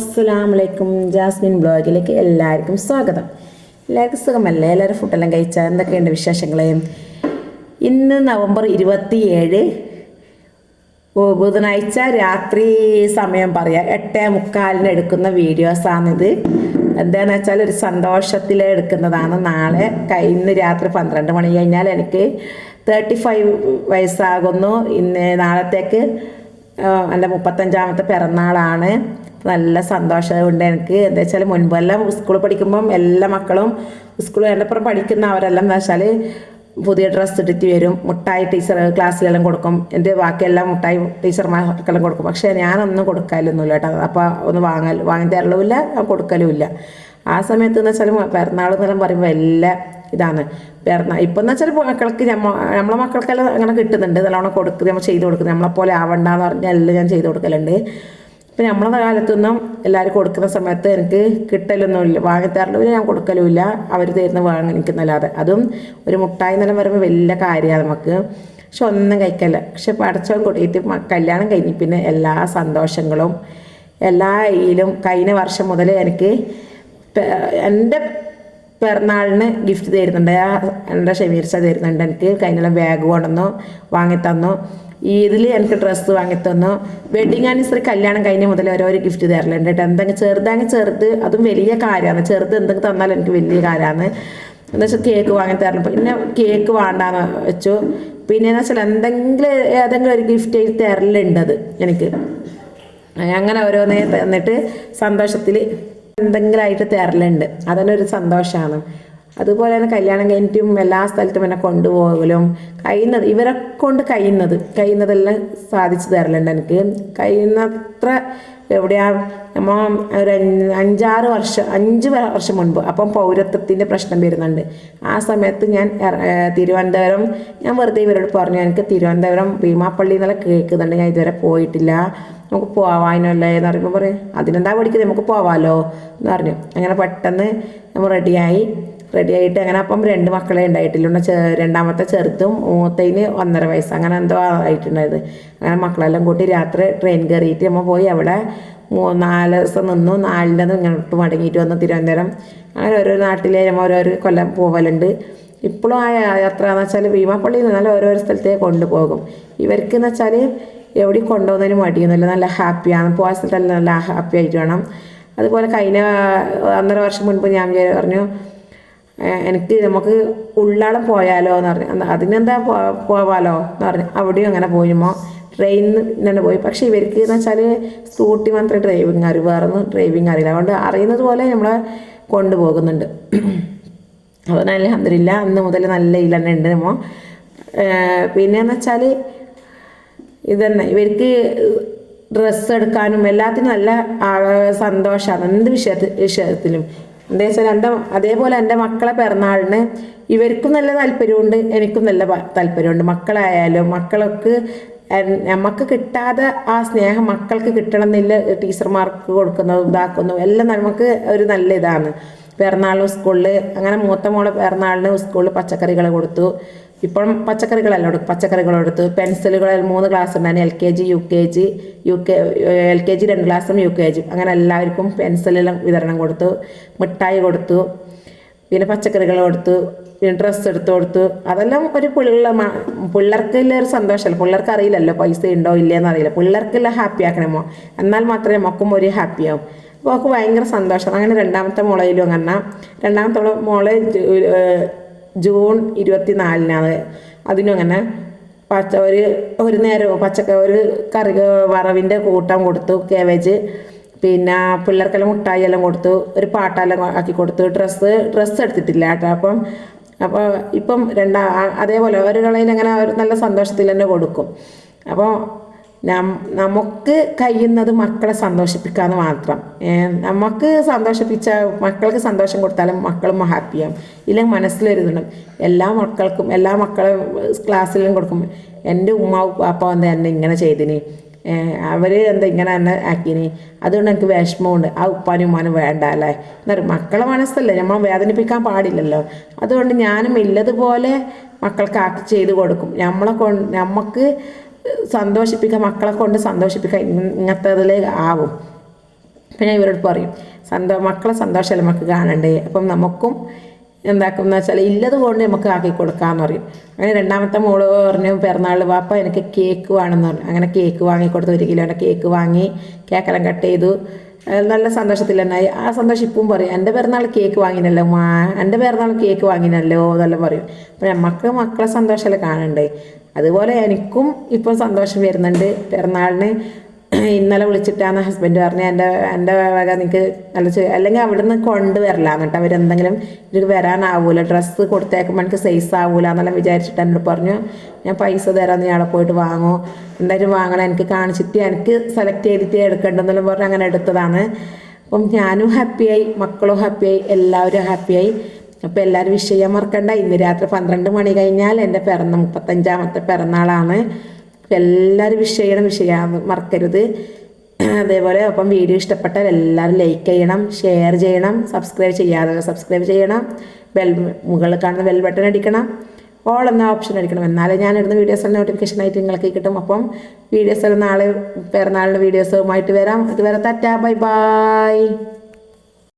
അസ്സലാമലൈക്കും. ജാസ്മിൻ ബ്ലോഗിലേക്ക് എല്ലാവർക്കും സ്വാഗതം. എല്ലാവർക്കും സുഖമല്ലേ? എല്ലാവരും ഫുഡെല്ലാം കഴിച്ചാൽ എന്തൊക്കെയുണ്ട് വിശേഷങ്ങൾ ഇന്ന് നവംബർ ഇരുപത്തിയേഴ്. ഓ, ബുധനാഴ്ച രാത്രി സമയം പറയാം. എട്ടേ മുക്കാലിന് എടുക്കുന്ന വീഡിയോസാണിത്. എന്താണെന്ന് വെച്ചാൽ ഒരു സന്തോഷത്തിൽ എടുക്കുന്നതാണ്. നാളെ ഇന്ന് രാത്രി പന്ത്രണ്ട് മണി കഴിഞ്ഞാൽ എനിക്ക് തേർട്ടി ഫൈവ് വയസ്സാകുന്നു. ഇന്ന് നാളത്തേക്ക് എന്റെ മുപ്പത്തഞ്ചാമത്തെ പിറന്നാളാണ്. നല്ല സന്തോഷമുണ്ട് എനിക്ക്. എന്താ വെച്ചാൽ മുൻപെല്ലാം സ്കൂളിൽ പഠിക്കുമ്പം എല്ലാ മക്കളും സ്കൂളിൽ എന്റെ അപ്പുറം പഠിക്കുന്നവരെല്ലാം എന്താ വെച്ചാൽ പുതിയ ഡ്രസ്സ് ഇട്ടിട്ട് വരും. മുട്ടായി ടീച്ചർ ക്ലാസ്സിലെല്ലാം കൊടുക്കും. എന്റെ ബാക്കിയെല്ലാം മുട്ടായി ടീച്ചർമാർക്കെല്ലാം കൊടുക്കും. പക്ഷേ ഞാനൊന്നും കൊടുക്കലൊന്നുമില്ല കേട്ടോ. അപ്പോൾ ഒന്ന് വാങ്ങൽ വാങ്ങി തരലുമില്ല കൊടുക്കലുമില്ല. ആ സമയത്ത് എന്ന് വെച്ചാൽ പിറന്നാൾ എന്നെല്ലാം പറയുമ്പോൾ എല്ലാ ഇതാണ്. പിറന്നാൾ ഇപ്പം എന്ന് വെച്ചാൽ മക്കൾക്ക് നമ്മ നമ്മളെ മക്കൾക്കെല്ലാം അങ്ങനെ കിട്ടുന്നുണ്ട്. നല്ലോണം കൊടുക്കുക നമ്മൾ ചെയ്ത് കൊടുക്കുന്നത് നമ്മളെപ്പോലെ ആവണ്ടെന്ന് പറഞ്ഞാൽ എല്ലാം ഞാൻ ചെയ്ത് കൊടുക്കലുണ്ട്. ഇപ്പം നമ്മളെ കാലത്തൊന്നും എല്ലാവരും കൊടുക്കുന്ന സമയത്ത് എനിക്ക് കിട്ടലൊന്നുമില്ല. വാങ്ങിത്തരലുമില്ല ഞാൻ കൊടുക്കലുമില്ല. അവർ തരുന്ന വാങ്ങി നിൽക്കുന്നല്ലാതെ അതും ഒരു മുട്ടായി നിലം പറയുമ്പോൾ വലിയ കാര്യമാണ് നമുക്ക്. പക്ഷെ ഒന്നും കഴിക്കല്ല. പക്ഷെ പഠിച്ചവൻ കൂടിയിട്ട് കല്യാണം കഴിഞ്ഞ് പിന്നെ എല്ലാ സന്തോഷങ്ങളും എല്ലാ ഇതിലും കഴിഞ്ഞ വർഷം മുതൽ എനിക്ക് എന്റെ പിറന്നാളിന് ഗിഫ്റ്റ് തരുന്നുണ്ട്. ആ എന്റെ ഷമീർച്ച തരുന്നുണ്ട്. എനിക്ക് കഴിഞ്ഞ ബാഗ് കൊണ്ടുവന്നു വാങ്ങിത്തന്നു. ഇതിൽ എനിക്ക് ഡ്രസ്സ് വാങ്ങിത്തന്നു. വെഡിങ് ആനിവേഴ്സറി കല്യാണം കഴിഞ്ഞ മുതൽ ഓരോരോ ഗിഫ്റ്റ് തരലുണ്ട് കേട്ടോ. എന്തെങ്കിലും ചെറുതാങ്കിൽ ചെറുത് അതും വലിയ കാര്യമാണ്. ചെറുത് എന്തെങ്കിലും തന്നാൽ എനിക്ക് വലിയ കാര്യമാണ്. എന്താ വെച്ചാൽ കേക്ക് വാങ്ങി തരണം പിന്നെ കേക്ക് വേണ്ടാന്ന് വെച്ചു. പിന്നെ എന്ന് വെച്ചാൽ എന്തെങ്കിലും ഏതെങ്കിലും ഒരു ഗിഫ്റ്റ് തരലുണ്ട് അത് എനിക്ക്. അങ്ങനെ ഓരോന്നേ തന്നിട്ട് സന്തോഷത്തിൽ എന്തെങ്കിലും ആയിട്ട് തരലുണ്ട്. അതന്നെ ഒരു സന്തോഷമാണ് അതുപോലെ തന്നെ കല്യാണം കഴിഞ്ഞിട്ടും എല്ലാ സ്ഥലത്തും എന്നെ കൊണ്ടുപോകലും കഴിയുന്നത് ഇവരെ കൊണ്ട് കഴിയുന്നത് കഴിയുന്നതെല്ലാം സാധിച്ചു തരലുണ്ട് എനിക്ക്. കഴിയുന്നത്ര എവിടെയാ നമ്മ ഒരു അഞ്ചാറ് വർഷം അഞ്ച് വർഷം മുൻപ് അപ്പം പൗരത്വത്തിന്റെ പ്രശ്നം വരുന്നുണ്ട്. ആ സമയത്ത് ഞാൻ തിരുവനന്തപുരം ഞാൻ വെറുതെ ഇവരോട് പറഞ്ഞു എനിക്ക് തിരുവനന്തപുരം ഭീമാപ്പള്ളി എന്നുള്ള കേൾക്കുന്നുണ്ട് ഞാൻ ഇതുവരെ പോയിട്ടില്ല. നമുക്ക് പോവാനല്ലേ എന്ന് പറയുമ്പോൾ പറയും അതിനെന്താ പഠിക്കുന്നത് നമുക്ക് പോവാലോ എന്ന് പറഞ്ഞു. അങ്ങനെ പെട്ടെന്ന് നമ്മൾ റെഡിയായി റെഡിയായിട്ട് അങ്ങനെ അപ്പം രണ്ട് മക്കളെ ഉണ്ടായിട്ടില്ല. രണ്ടാമത്തെ ചെറുത്തും മൂത്തതിന് ഒന്നര വയസ്സ്. അങ്ങനെ എന്തോ ആയിട്ടുണ്ടായത്. അങ്ങനെ മക്കളെല്ലാം കൂട്ടി രാത്രി ട്രെയിൻ കയറിയിട്ട് നമ്മൾ പോയി. അവിടെ നാല് ദിവസം നിന്നു. നാലിന്റെ ഇങ്ങോട്ട് മടങ്ങിയിട്ട് വന്നു തിരുവനന്തപുരം. അങ്ങനെ ഓരോ നാട്ടിലെ നമ്മൾ ഓരോരോ കൊല്ലം പോവലുണ്ട്. ഇപ്പോഴും ആ യാത്ര എന്ന് വെച്ചാൽ ഭീമാപ്പള്ളിയിൽ നിന്നാൽ ഓരോരോ സ്ഥലത്തേക്ക് കൊണ്ടുപോകും. ഇവർക്ക് എന്ന് വെച്ചാൽ എവിടെ കൊണ്ടുപോകുന്നതിന് മടിയൊന്നുമില്ല. നല്ല ഹാപ്പിയാണ് പോയ സ്ഥലത്തെല്ലാം നല്ല ഹാപ്പി ആയിട്ട് വേണം. അതുപോലെ കഴിഞ്ഞ ഒന്നര വർഷം മുൻപ് ഞാൻ പറഞ്ഞു എനിക്ക് നമുക്ക് ഉള്ളാളം പോയാലോ എന്ന് പറഞ്ഞു. അതിനെന്താ പോവാലോ എന്ന് പറഞ്ഞു. അവിടെയും അങ്ങനെ പോയുമ്പോൾ ട്രെയിനിൽ തന്നെ പോയി. പക്ഷേ ഇവർക്ക് എന്ന് വെച്ചാൽ സ്കൂട്ടി മാത്രമേ ഡ്രൈവിങ് അറിയൂ വേറെ ഒന്നും ഡ്രൈവിങ് അറിയില്ല. അതുകൊണ്ട് അറിയുന്നത് പോലെ നമ്മളെ കൊണ്ടുപോകുന്നുണ്ട്. അപ്പോൾ അന്തരില്ല അന്ന് മുതൽ നല്ല ഇതിൽ തന്നെ ഉണ്ട് നമ്മൾ പിന്നെയെന്ന് വെച്ചാൽ ഇതന്നെ. ഇവർക്ക് ഡ്രസ്സ് എടുക്കാനും എല്ലാത്തിനും നല്ല സന്തോഷമാണ് എന്ത് വിഷയത്തിൽ വിഷയത്തിലും. എന്താ വെച്ചാൽ എന്റെ അതേപോലെ എന്റെ മക്കളെ പിറന്നാളിന് ഇവർക്കും നല്ല താല്പര്യമുണ്ട് എനിക്കും നല്ല താല്പര്യമുണ്ട്. മക്കളായാലും മക്കൾക്ക് എൻ- നമുക്ക് കിട്ടാതെ ആ സ്നേഹം മക്കൾക്ക് കിട്ടണം എന്നില്ല ടീച്ചർമാർക്ക് കൊടുക്കുന്നതും ഇതാക്കുന്നതും എല്ലാം നമുക്ക് ഒരു നല്ല ഇതാണ്. പിറന്നാളും സ്കൂളിൽ അങ്ങനെ മൂത്ത മോളെ പിറന്നാളിന് സ്കൂളിൽ പച്ചക്കറികൾ കൊടുത്തു. ഇപ്പം പച്ചക്കറികളെല്ലാം പച്ചക്കറികളെടുത്ത് പെൻസിലുകൾ മൂന്ന് ക്ലാസ് ഉണ്ടായിരുന്നു L K G U K G U K L K G രണ്ട് ക്ലാസ്സും യു കെ ജി അങ്ങനെ എല്ലാവർക്കും പെൻസിലെല്ലാം വിതരണം കൊടുത്തു. മിഠായി കൊടുത്തു. പിന്നെ പച്ചക്കറികൾ കൊടുത്തു. പിന്നെ ഡ്രസ്സ് എടുത്തു കൊടുത്തു. അതെല്ലാം ഒരു പിള്ള പിള്ളേർക്കുള്ള ഒരു സന്തോഷമല്ല? പിള്ളേർക്ക് അറിയില്ലല്ലോ പൈസ ഉണ്ടോ ഇല്ലയെന്ന് അറിയില്ല. പിള്ളേർക്കെല്ലാം ഹാപ്പി ആക്കണമോ എന്നാൽ മാത്രമേ മക്കും ഒരു ഹാപ്പിയാവും അപ്പോൾ അവൾക്ക് ഭയങ്കര സന്തോഷം. അങ്ങനെ രണ്ടാമത്തെ മുളയിലും അങ്ങനെ. രണ്ടാമത്തെ മോൾ ജൂൺ ഇരുപത്തി നാലിനാണ് അതിനും അങ്ങനെ പച്ച ഒരു ഒരു നേരം പച്ചക്ക ഒരു കറി വറവിന്റെ കൂട്ടം കൊടുത്തു കേവേജ് പിന്നെ പിള്ളേർക്കെല്ലാം മുട്ടായി എല്ലാം കൊടുത്തു ഒരു പാട്ടെല്ലാം ആക്കി കൊടുത്തു ഡ്രസ്സ് ഡ്രസ്സ് എടുത്തിട്ടില്ല കേട്ടോ. അപ്പം അപ്പോൾ ഇപ്പം രണ്ടാ അതേപോലെ അതേപോലെ കളയിൽ അങ്ങനെ ഒരു നല്ല സന്തോഷത്തിൽ തന്നെ കൊടുക്കും. അപ്പോൾ നമുക്ക് കഴിയുന്നത് മക്കളെ സന്തോഷിപ്പിക്കാന്ന് മാത്രം. നമുക്ക് സന്തോഷിപ്പിച്ച മക്കൾക്ക് സന്തോഷം കൊടുത്താലും മക്കളും ഹാപ്പിയാവും. ഇല്ലെങ്കിൽ മനസ്സിലൊരുതണം എല്ലാ മക്കൾക്കും എല്ലാ മക്കളെ ക്ലാസ്സിലും കൊടുക്കും. എന്റെ ഉമ്മ പാപ്പ എന്താ എന്നെ ഇങ്ങനെ ചെയ്തിന്? അവർ എന്താ ഇങ്ങനെ എന്നെ ആക്കിന്? അതുകൊണ്ട് എനിക്ക് വിഷമമുണ്ട്. ആ ഉപ്പാനും ഉമ്മാനും വേണ്ട അല്ലേ? എന്താ മക്കളെ മനസ്സല്ലേ? നമ്മൾ വേദനിപ്പിക്കാൻ പാടില്ലല്ലോ. അതുകൊണ്ട് ഞാനും ഇല്ലതുപോലെ മക്കൾക്ക് ആക്കി ചെയ്ത് കൊടുക്കും. നമ്മളെ കൊണ്ട് നമുക്ക് സന്തോഷിപ്പിക്കാൻ മക്കളെ കൊണ്ട് സന്തോഷിപ്പിക്കുക ഇങ്ങനത്തെ ആവും. പിന്നെ ഇവരോട് പറയും സന്തോ മക്കളെ സന്തോഷമല്ല നമുക്ക് കാണണ്ടേ? അപ്പം നമുക്കും എന്താക്കുന്ന വെച്ചാൽ ഇല്ലത് കൊണ്ട് നമുക്ക് ആക്കി കൊടുക്കാമെന്ന് പറയും. അങ്ങനെ രണ്ടാമത്തെ മോൾ പറഞ്ഞു പിറന്നാൾ വാപ്പ എനിക്ക് കേക്ക് വേണമെന്ന് പറഞ്ഞു. അങ്ങനെ കേക്ക് വാങ്ങി കൊടുത്തു ഒരു കിലോന്റെ കേക്ക് വാങ്ങി കേക്കെല്ലാം കട്ട് ചെയ്തു. നല്ല സന്തോഷത്തിൽ തന്നെ ആ സന്തോഷം ഇപ്പം പറയും എന്റെ പിറന്നാൾ കേക്ക് വാങ്ങിനല്ലോ മാ എന്റെ പിറന്നാൾ കേക്ക് വാങ്ങിനല്ലോ എന്നെല്ലാം പറയും. അപ്പം നമുക്ക് മക്കളെ സന്തോഷമല്ലേ കാണണ്ടേ? അതുപോലെ എനിക്കും ഇപ്പോൾ സന്തോഷം വരുന്നുണ്ട്. പിറന്നാളിന് ഇന്നലെ വിളിച്ചിട്ടാണ് ഹസ്ബൻഡ് പറഞ്ഞ് എന്റെ എന്റെ വക നിനക്ക് നല്ല അല്ലെങ്കിൽ അവിടുന്ന് കൊണ്ടുവരില്ല കേട്ടോ. അവരെന്തെങ്കിലും എനിക്ക് വരാനാവൂല. ഡ്രസ്സ് കൊടുത്തേക്കുമ്പോൾ എനിക്ക് സൈസ് ആവൂല എന്നെല്ലാം വിചാരിച്ചിട്ട് എന്നോട് പറഞ്ഞു. ഞാൻ പൈസ തരാം അവിടെ പോയിട്ട് വാങ്ങോ. എന്തായാലും വാങ്ങണം. എനിക്ക് കാണിച്ചിട്ട് എനിക്ക് സെലക്ട് ചെയ്തിട്ട് എടുക്കണ്ടെന്നെല്ലാം പറഞ്ഞു അങ്ങനെ എടുത്തതാണ്. അപ്പം ഞാനും ഹാപ്പിയായി മക്കളും ഹാപ്പിയായി എല്ലാവരും ഹാപ്പിയായി അപ്പോൾ എല്ലാവരും വിഷ് ചെയ്യാൻ മറക്കണ്ട. ഇന്ന് രാത്രി പന്ത്രണ്ട് മണി കഴിഞ്ഞാൽ എന്റെ പിറന്ന മുപ്പത്തഞ്ചാമത്തെ പിറന്നാളാണ്. അപ്പോൾ എല്ലാവരും വിഷ് ചെയ്യണം വിഷ് മറക്കരുത്. അതേപോലെ ഒപ്പം വീഡിയോ ഇഷ്ടപ്പെട്ടാൽ എല്ലാവരും ലൈക്ക് ചെയ്യണം ഷെയർ ചെയ്യണം സബ്സ്ക്രൈബ് ചെയ്യാതെ സബ്സ്ക്രൈബ് ചെയ്യണം ബെൽ മുകളിൽ കാണുന്ന ബെൽ ബട്ടൺ അടിക്കണം ഓൾ എന്ന ഓപ്ഷൻ അടിക്കണം. എന്നാലേ ഞാൻ ഇടുന്ന വീഡിയോസ് നോട്ടിഫിക്കേഷൻ ആയിട്ട് നിങ്ങൾക്ക് കിട്ടും. അപ്പം വീഡിയോസ് നാളെ പിറന്നാളിന്റെ വീഡിയോസുമായിട്ട് വരാം. അതുവരെ തറ്റാ ബൈ ബൈ